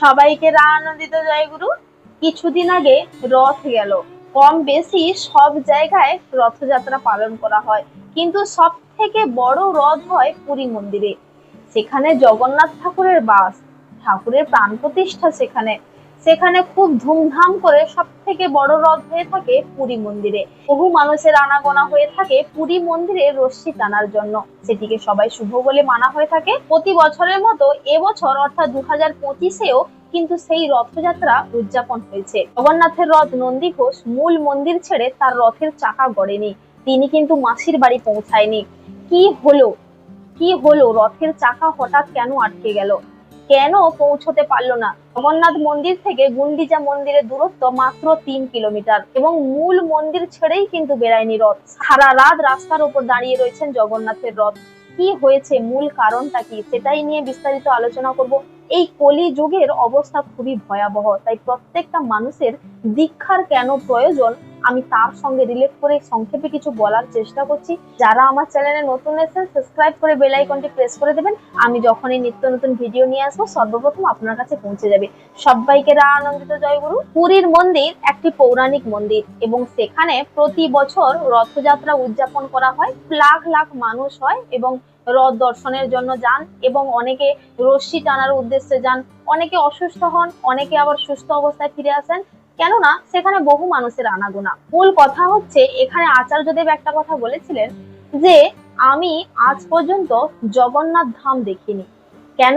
সবাইকে রা আনন্দিত জয়গুরু কিছুদিন আগে রথ গেল। কম বেশি সব জায়গায় রথযাত্রা পালন করা হয়। কিন্তু সব থেকে বড় রথ হয় পুরী মন্দিরে। সেখানে জগন্নাথ ঠাকুরের বাস। ঠাকুরের প্রাণ প্রতিষ্ঠা সেখানে। সেখানে খুব ধুমধাম করে সব থেকে বড় রথ হয়ে থাকে পুরী মন্দিরে। বহু মানুষের আনাগোনা হয়ে থাকে পুরী মন্দিরে রশ্মি টানার জন্য। সেটিকে সবাই শুভ বলে মানা হয়ে থাকে। প্রতি বছরের মতো এবছর অর্থাৎ দু হাজার পঁচিশেও কিন্তু সেই রথযাত্রা উদযাপন হয়েছে। জগন্নাথের রথ নন্দী ঘোষ মূল মন্দির ছেড়ে তার রথের চাকা গড়েনি। তিনি কিন্তু মাসির বাড়ি পৌঁছায়নি। কি হলো? কি হলো? রথের চাকা হঠাৎ কেন আটকে গেল? কেন পৌঁছতে পারল না? অমরনাথ মন্দির থেকে গুন্ডিজা মন্দিরের দূরত্ব মাত্র তিন কিলোমিটার এবং মূল মন্দির ছেড়েই কিন্তু বেড়ায়নি রথ। সারা রাত রাস্তার উপর দাঁড়িয়ে রয়েছেন জগন্নাথের রথ। কি হয়েছে? মূল কারণটা কি? সেটাই নিয়ে বিস্তারিত আলোচনা করব। এই কলি যুগের অবস্থা খুবই ভয়াবহ। তাই প্রত্যেকটা মানুষের দীক্ষার কেন প্রয়োজন? আমি তার সঙ্গে রিলেট করে সংক্ষেপে কিছু বলার চেষ্টা করছি। যারা আমার চ্যানেলে নতুন এসেছেন সাবস্ক্রাইব করে বেল আইকনটি প্রেস করে দেবেন। আমি যখনই নিত্য নতুন ভিডিও নিয়ে আসব, সর্বপ্রথম আপনার কাছে পৌঁছে যাবে। সবাইকে রা আনন্দিত জয়গুরু পুরীর মন্দির একটি পৌরাণিক মন্দির এবং সেখানে প্রতি বছর রথযাত্রা উদযাপন করা হয়। লাখ লাখ মানুষ হয় এবং রথ দর্শনের জন্য যান এবং অনেকে রশ্মি টানার উদ্দেশ্যে যান। অনেকে অসুস্থ হন, অনেকে আবার সুস্থ অবস্থায় ফিরে আসেন। কেননা সেখানে বহু মানুষের আনাগোনা। মূল কথা হচ্ছে, এখানে আচার্যদেব একটা কথা বলেছিলেন যে, আমি আজ পর্যন্ত জগন্নাথ ধাম দেখিনি। কেন?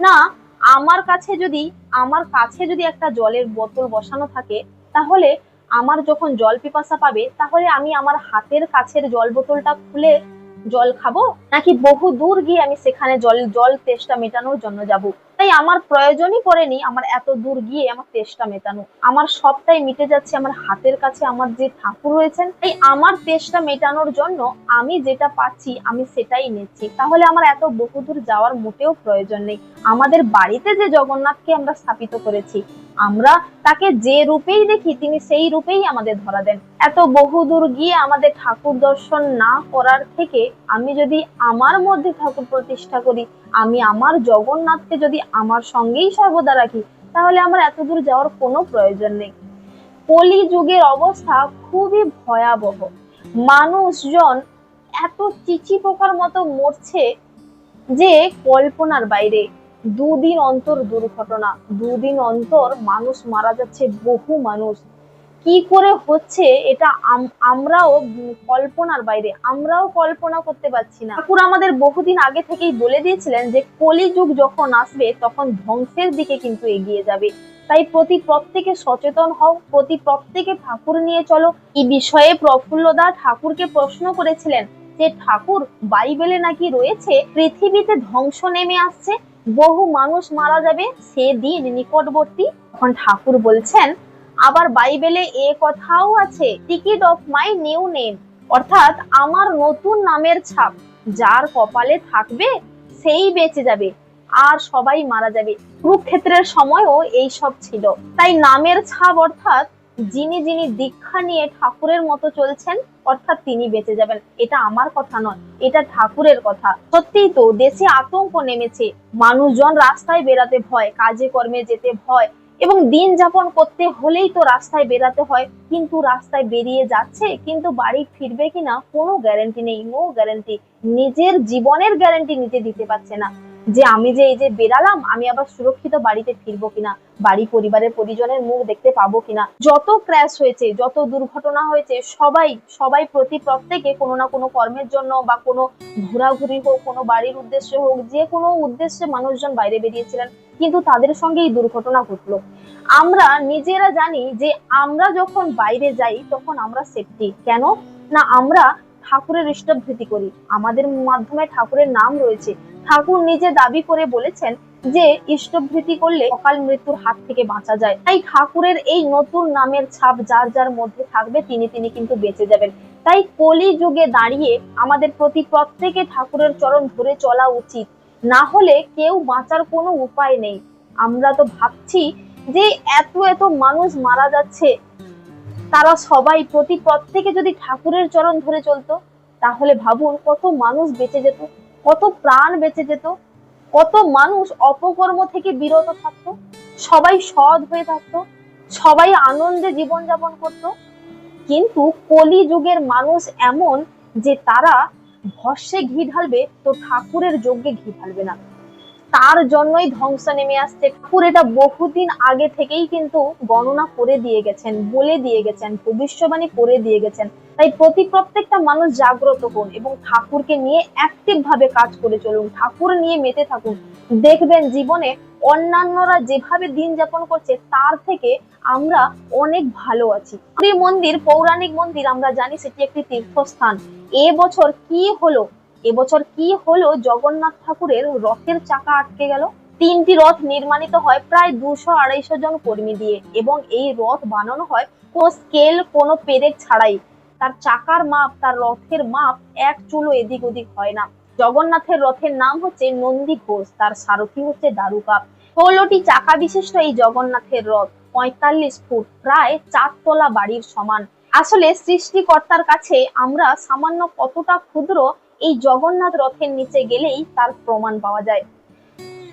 না, আমার কাছে যদি, আমার কাছে যদি একটা জলের বোতল বসানো থাকে, তাহলে আমার যখন জল পিপাসা পাবে, তাহলে আমি আমার হাতের কাছের জল বোতলটা খুলে জল খাব, নাকি বহু দূর গিয়ে আমি সেখানে জল জল তেষ্টা মেটানোর জন্য যাব? তাই আমার প্রয়োজনই পড়েনি আমার এত দূর গিয়ে আমার তেষ্টা মেটানো। আমার সবটাই মিটে যাচ্ছে আমার হাতের কাছে, আমার যে ঠাকুর রয়েছেন, তাই আমার তেষ্টা মেটানোর জন্য আমি যেটা পাচ্ছি, আমি সেটাই নিচ্ছি। তাহলে আমার এত বহুদূর যাওয়ার মোটেও প্রয়োজন নেই। আমাদের বাড়িতে যে জগন্নাথকে আমরা স্থাপিত করেছি আমরা তাকে যে রূপেই দেখি, তিনি সেই রূপেই আমাদের ধরা দেন। এত বহুদূর গিয়ে আমাদের ঠাকুর দর্শন না করার থেকে আমি যদি আমার মধ্যে ঠাকুর প্রতিষ্ঠা করি, আমি আমার জগন্নাথকে যদি আমার সঙ্গেই সর্বদা রাখি, তাহলে আমার এত দূর যাওয়ার কোনো প্রয়োজন নেই। কলি যুগের অবস্থা খুবই ভয়াবহ। মানুষজন এত চিচি পোকার মতো মরছে যে কল্পনার বাইরে। দুদিন অন্তর দুর্ঘটনা, দুদিন অন্তর মানুষ মারা যাচ্ছে, বহু মানুষ। কি করে হচ্ছে এটা আমরাও কল্পনার বাইরে, আমরাও কল্পনা করতে পারছি না। ঠাকুর আমাদের বহুদিন আগে থেকেই বলে দিয়েছিলেন যে, কলিযুগ যখন আসবে তখন ধ্বংসের দিকে কিন্তু এগিয়ে যাবে। তাই প্রতি প্রত্যেকে সচেতন হও, প্রতি প্রত্যেকে ঠাকুর নিয়ে চলো। এই বিষয়ে প্রফুল্লদা ঠাকুরকে প্রশ্ন করেছিলেন যে, ঠাকুর, বাইবেলে নাকি রয়েছে পৃথিবীতে ধ্বংস নেমে আসছে? বহু মানুষ মারা যাবে সে দিন নিকটবর্তী। তখন ঠাকুর বলছেন, আবার বাইবেলে এ কথাও আছে, ticket of my new name, অর্থাৎ আমার নতুন নামের ছাপ। যার কপালে থাকবে, সেই বেঁচে যাবে, আর সবাই মারা যাবে। কুরুক্ষেত্রের সময়ও এই সব ছিল। তাই নামের ছাপ অর্থাৎ যিনি যিনি দীক্ষা নিয়ে ঠাকুরের মতো চলছেন, অর্থাৎ তিনি বেঁচে যাবেন। এটা আমার কথা নয়, এটা ঠাকুরের কথা। সত্যিই তো দেশে আতঙ্ক নেমেছে, মানুষজন রাস্তায় বেরাতে ভয়, কাজে কর্মে যেতে ভয়, এবং দিন যাপন করতে হলেই তো রাস্তায় বেরাতে হয়। কিন্তু রাস্তায় বেরিয়ে যাচ্ছে, কিন্তু বাড়ি ফিরবে কিনা কোনো গ্যারান্টি নেই নো গ্যারান্টি নিজের জীবনের গ্যারান্টি নিজে দিতে পারছে না। যে আমি যে এই যে বেরালাম আমি আবার সুরক্ষিত বাড়িতে ফিরবো কিনা? বাড়ি, পরিবারের পরিজনের মুখ দেখতে পাবো কিনা? যত ক্র্যাশ হয়েছে, যত দুর্ঘটনা হয়েছে, সবাই সবাই প্রতি প্রত্যেকে কোনো না কোনো কর্মের জন্য বা কোনো ঘোরাঘুরি হোক, কোনো বাড়ির উদ্দেশ্যে হোক, যে কোনো উদ্দেশ্যে মানুষজন বাইরে বেরিয়েছিলেন, কিন্তু তাদের সঙ্গে এই দুর্ঘটনা ঘটলো। আমরা নিজেরা জানি যে আমরা যখন বাইরে যাই, তখন আমরা সেফটি কেন? না, আমরা ঠাকুরের ইষ্টভৃতি করি। আমাদের মাধ্যমে ঠাকুরের নাম রয়েছে। ঠাকুর নিজে দাবি করে বলেছেন যে, ইষ্টভৃতি করলে অকাল মৃত্যুর হাত থেকে বাঁচা যায়। তাই ঠাকুরের এই নতুন নামের ছাপ যার যার মধ্যে থাকবে, তিনি তিনি কিন্তু বেঁচে যাবেন। তাই কলি যুগে দাঁড়িয়ে আমাদের প্রতি প্রত্যেকে ঠাকুরের চরণ ধরে চলা উচিত। না হলে কেউ বাঁচার কোনো উপায় নেই। আমরা তো ভাবছি যে, এত এত মানুষ মারা যাচ্ছে। তারা সবাই প্রতি প্রত্যেকে যদি ঠাকুরের চরণ ধরে চলতো, তাহলে ভাবুন কত মানুষ বেঁচে যেত, কত প্রাণ বেঁচে যেত, কত মানুষ অপকর্ম থেকে বিরত থাকত, সবাই সৎ হয়ে থাকতো, সবাই আনন্দে জীবনযাপন করত। কিন্তু কলি যুগের মানুষ এমন যে তারা ভস্যে ঘি ঢালবে, তো ঠাকুরের যজ্ঞে ঘি ঢালবে না। তার জন্যই ধ্বংস নেমে আসছে। ঠাকুর এটা বহুদিন আগে থেকেই কিন্তু গণনা করে দিয়ে গেছেন, বলে দিয়ে গেছেন, ভবিষ্যবাণী করে দিয়ে গেছেন। তাই প্রতি প্রত্যেকটা মানুষ জাগ্রত হন এবং ঠাকুরকে নিয়ে অ্যাক্টিভ ভাবে কাজ করে চলুন, ঠাকুর নিয়ে মেতে থাকুন। দেখবেন জীবনে অন্যান্যরা যেভাবে দিন যাপন করছে, তার থেকে আমরা অনেক ভালো আছি। মন্দির, পৌরাণিক মন্দির, আমরা জানি সেটি একটি তীর্থস্থান। এ বছর কি হলো? এবছর কি হলো? জগন্নাথ ঠাকুরের রথের চাকা আটকে গেল। তিনটি রথ নির্মাণিত হয় প্রায় দুশো আড়াইশো জন কর্মী দিয়ে এবং এই রথ বানানো হয় কোনো স্কেল কোনো পেরেক ছাড়াই। তার চাকার মাপ, তার রথের মাপ এক চুলো এদিক ওদিক হয় না। জগন্নাথের রথের নাম হচ্ছে নন্দী ঘোষ, তার সারথি হচ্ছে দারুকা। ষোলোটি চাকা বিশিষ্ট এই জগন্নাথের রথ পঁয়তাল্লিশ ফুট, প্রায় চারতলা বাড়ির সমান। আসলে সৃষ্টিকর্তার কাছে আমরা সামান্য কতটা ক্ষুদ্র এই জগন্নাথ রথের নিচে গেলেই তার প্রমাণ পাওয়া যায়।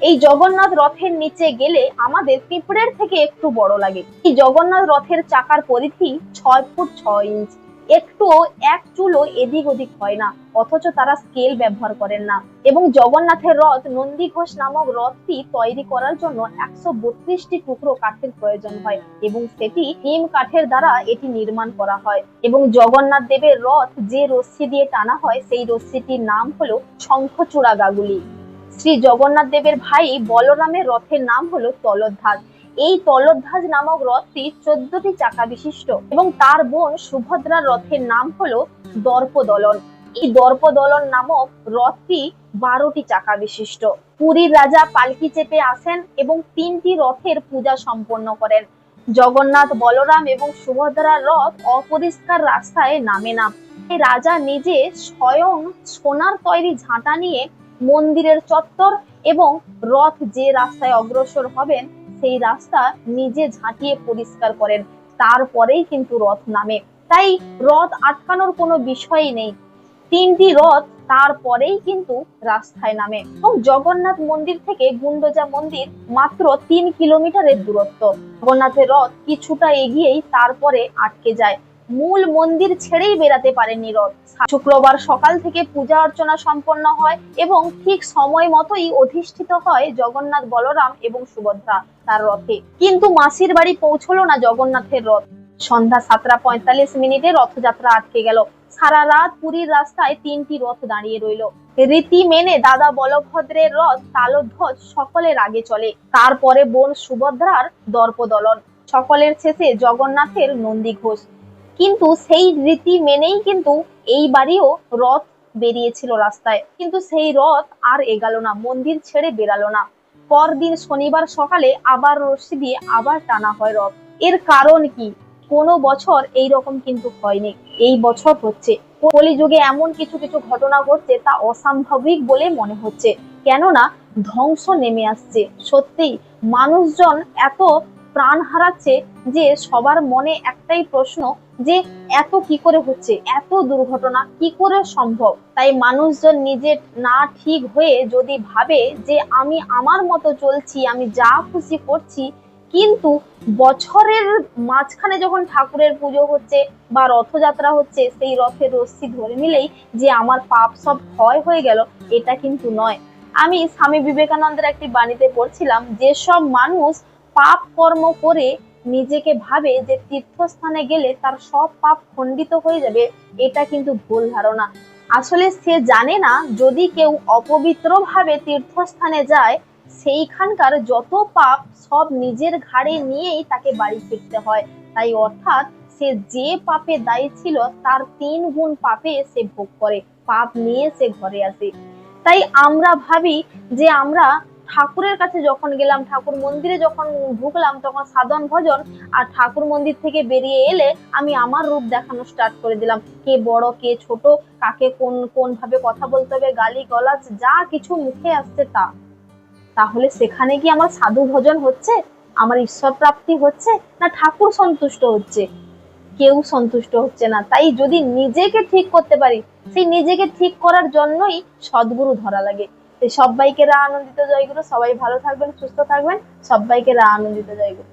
এই জগন্নাথ রথের নিচে গেলে আমাদের পিঁপড়ের থেকে একটু বড় লাগে। এই জগন্নাথ রথের চাকার পরিধি ছয় ফুট ছয় ইঞ্চ। একটুও এক চুলো এদিক ওদিক হয় না, অথচ তারা স্কেল ব্যবহার করেন না। এবং জগন্নাথের রথ নন্দী ঘোষ নামক রথটি তৈরি করার জন্য একশো বত্রিশটি টুকরো কাঠের প্রয়োজন হয় এবং সেটি নিম কাঠের দ্বারা এটি নির্মাণ করা হয়। এবং জগন্নাথ দেবের রথ যে রশ্মি দিয়ে টানা হয়, সেই রশ্মিটির নাম হলো শঙ্খচূড়া গাগুলি। শ্রী জগন্নাথ দেবের ভাই বলরামের রথের নাম হলো তলোধ্বাজ এই তলোধ্বাজ নামক রথটি চোদ্দটি চাকা বিশিষ্ট এবং তার বোন সুভদ্রার রথের নাম হলো দর্পদলন। এই দর্পদলন নামক রথটি বারোটি চাকা বিশিষ্ট। পুরীর রাজা পালকি চেপে আসেন এবং তিনটি রথের পূজা সম্পন্ন করেন। জগন্নাথ বলরাম এবং সুভদ্রার রথ অপরিষ্কার রাস্তায় নামে না। রাজা নিজে স্বয়ং সোনার তৈরি ঝাঁটা নিয়ে মন্দিরের চত্বর এবং রথ যে রাস্তায় অগ্রসর হবেন সেই রাস্তা নিজে ঝাঁটিয়ে পরিষ্কার করেন। তারপরেই কিন্তু রথ নামে। তাই রথ আটকানোর কোনো বিষয়ই নেই। তিনটি রথ তারপরেই কিন্তু রাস্তায় নামে। এবং জগন্নাথ মন্দির থেকে গুন্ডজা মন্দির মাত্র তিন কিলোমিটারের দূরত্ব। জগন্নাথের রথ কিছুটা এগিয়েই তারপরে আটকে যায়। মূল মন্দির ছেড়েই বেরাতে পারেনি রথ শুক্রবার সকাল থেকে পূজা অর্চনা সম্পন্ন হয় এবং ঠিক সময় মতোই অধিষ্ঠিত হয় জগন্নাথ বলরাম এবং সুভদ্রা তার রথে। কিন্তু মাসির বাড়ি পৌঁছলো না জগন্নাথের রথ। সন্ধ্যা সাতটা পঁয়তাল্লিশ মিনিটে রথযাত্রা আটকে গেল। সারা রাত পুরীর রাস্তায় তিনটি রথ দাঁড়িয়ে রইল। রীতি মেনে দাদা বলভদ্রের রথ, তালধ্বজ সকলের আগে চলে। তারপরে বোন সুভদ্রার দর্পদলন। সকলের শেষে জগন্নাথের নন্দী ঘোষ কিন্তু সেই রীতি মেনেই কিন্তু এইবারেও রথ বেরিয়েছিল রাস্তায়। কিন্তু সেই রথ আর এগালো না, মন্দির ছেড়ে বেরালো না। পরদিন শনিবার সকালে আবার রশ্মি দিয়ে আবার টানা হয় রথ। এর কারণ কি? কোনো বছর এই রকম কিন্তু হয়নি। এই বছর হচ্ছে। কলিযুগে এমন কিছু কিছু ঘটনা ঘটছে তা অস্বাভাবিক বলে মনে হচ্ছে। কেননা ধ্বংস নেমে আসছে। সত্যিই মানুষজন এত প্রাণ হারাচ্ছে যে সবার মনে একটাই প্রশ্ন যে এত কি করে হচ্ছে? এত দুর্ঘটনা কি করে সম্ভব? তাই মানুষজন নিজে না ঠিক হয়ে যদি ভাবে যে আমি আমার মতো চলছি, আমি যা খুশি করছি, কিন্তু বছরের মাঝখানে যখন ঠাকুরের পুজো হচ্ছে বা রথযাত্রা হচ্ছে, সেই রথের রশ্মি ধরে নিলেই যে আমার পাপ সব ক্ষয় হয়ে গেল, এটা কিন্তু নয়। আমি স্বামী বিবেকানন্দের একটি বাণীতে পড়ছিলাম, যেসব মানুষ পাপ কর্ম করে নিজেকে ভাবে যে তীর্থস্থানে গেলে তার সব পাপ খণ্ডিত হয়ে যাবে, এটা কিন্তু ভুল ধারণা। আসলে সে জানে না, যদি কেউ অপবিত্র ভাবে তীর্থস্থানে যায়, সেইখানকার যত পাপ সব নিজের ঘাড়ে নিয়েই তাকে বাড়ি ফিরতে হয়। তাই অর্থাৎ সে যে পাপে দায়ী ছিল, তার তিন গুণ পাপে সে ভোগ করে, পাপ নিয়ে সে ঘরে আসে। তাই আমরা ভাবি যে আমরা ঠাকুরের কাছে যখন গেলাম, ঠাকুর মন্দিরে যখন ঢুকলাম, তখন সাধন ভজন আর ঠাকুর মন্দির থেকে বেরিয়ে এলে আমি আমার রূপ দেখানো স্টার্ট করে দিলাম। কে বড়, কে ছোট, কাকে কোন কোন ভাবে কথা বলতে হবে, গালি গলাজ, যা কিছু মুখে আসছে তা। তাহলে সেখানে কি আমার সাধু ভজন হচ্ছে? আমার ঈশ্বর প্রাপ্তি হচ্ছে? না ঠাকুর সন্তুষ্ট হচ্ছে? কেউ সন্তুষ্ট হচ্ছে না। তাই যদি নিজেকে ঠিক করতে পারি, সেই নিজেকে ঠিক করার জন্যই সদ্গুরু ধরা লাগে। সবাইকে রা আনন্দিত জয়গুরু। সবাই ভালো থাকবেন সুস্থ থাকবেন। সবাইকে রা আনন্দিত জয়গুরু।